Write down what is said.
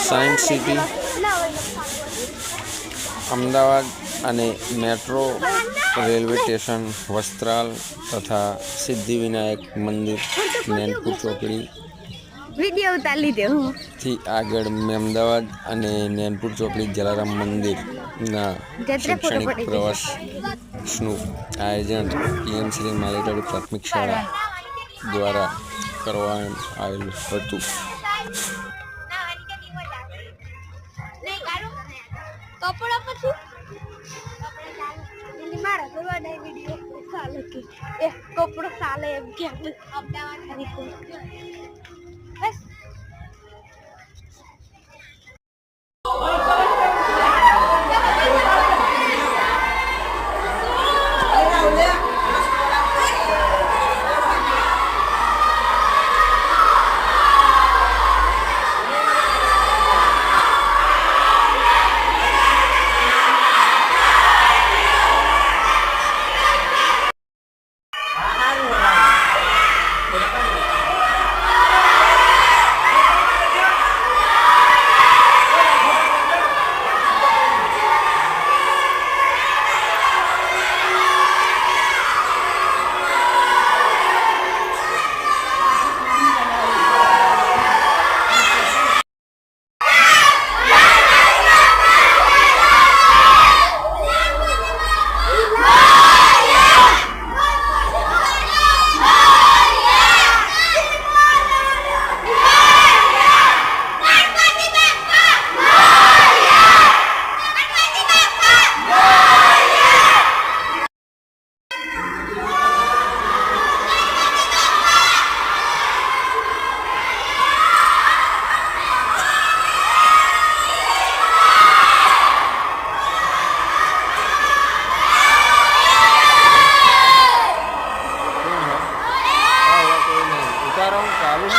Science city Ahmedabad અને metro railway station Vastral તથા સિદ્ધિવિનાયક મંદિર નૈનપુર ચોકડી વીડિયો ઉતારી લીધે હું થી આગળ મેં અમદાવાદ અને નૈનપુર ચોકડી જલારામ મંદિરના શૈક્ષણિક. પ્રવાસનું આયોજન પીએમસી માલેટાડી પ્રાથમિક શાળા દ્વારા કરવામાં આવેલું હતું. કપડા પછી? મારા કરવા દે વીડિયો ચાલે કે એ કપડો સાલે એમ કે આપણે અમદાવાદ barong kalung